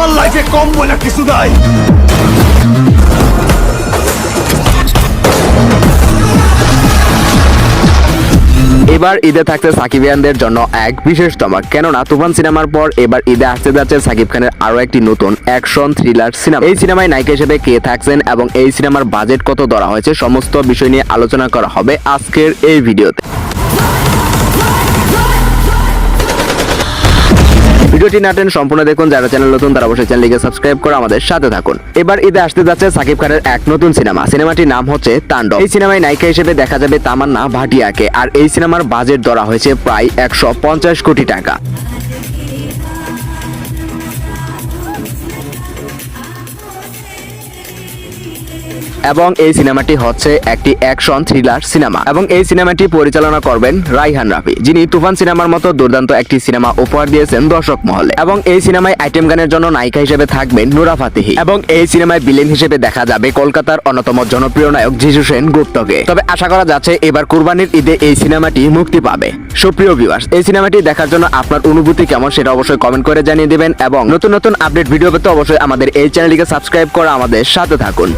তোর লাইফে কম বলে কিছু নাই। এবার ঈদে থাকছে সাকিবিয়ানদের জন্য এক বিশেষ চমক কেননা তুফান সিনেমার পর এবার ঈদে আসতে যাচ্ছে সাকিব খানের আরও একটি নতুন অ্যাকশন থ্রিলার সিনেমা। এই সিনেমায় নায়িকা হিসেবে কে থাকছেন এবং এই সিনেমার বাজেট কত ধরা হয়েছে সমস্ত বিষয় নিয়ে আলোচনা করা হবে আজকের এই ভিডিওতে। ভিডিওটি নাটেন সম্পূর্ণ দেখুন। যারা চ্যানেল নতুন, তারা অবশ্যই চ্যানেলকে সাবস্ক্রাইব করে আমাদের সাথে থাকুন। এবার ঈদে আসতে যাচ্ছে সাকিব খানের এক নতুন সিনেমা। সিনেমাটির নাম হচ্ছে তাণ্ডব। এই সিনেমায় নায়িকা হিসেবে দেখা যাবে তামান্না ভাটিয়াকে। আর এই সিনেমার বাজেট ধরা হয়েছে প্রায় একশো পঞ্চাশ কোটি টাকা। এবং এই সিনেমাটি হচ্ছে একটি অ্যাকশন থ্রিলার সিনেমা। এবং এই সিনেমাটি পরিচালনা করবেন রাইহান রাফি, যিনি তুফান সিনেমার মতো দুর্দান্ত একটি সিনেমা উপহার দিয়েছেন দর্শক মহলে। এবং এই সিনেমায় আইটেম গানের জন্য নায়িকা হিসেবে থাকবেন নুরা ফাতিহি। এবং এই সিনেমায় বিলেন হিসেবে দেখা যাবে কলকাতার অন্যতম জনপ্রিয় নায়ক জিজু সেন গুপ্তকে। তবে আশা করা যাচ্ছে এবার কুরবানির ঈদে এই সিনেমাটি মুক্তি পাবে। সুপ্রিয় ভিউয়ার্স এই সিনেমাটি দেখার জন্য আপনার অনুভূতি কেমন সেটা অবশ্যই কমেন্ট করে জানিয়ে দেবেন। এবং নতুন নতুন আপডেট ভিডিও পেতে অবশ্যই আমাদের এই চ্যানেলটিকে সাবস্ক্রাইব করে আমাদের সাথে থাকুন।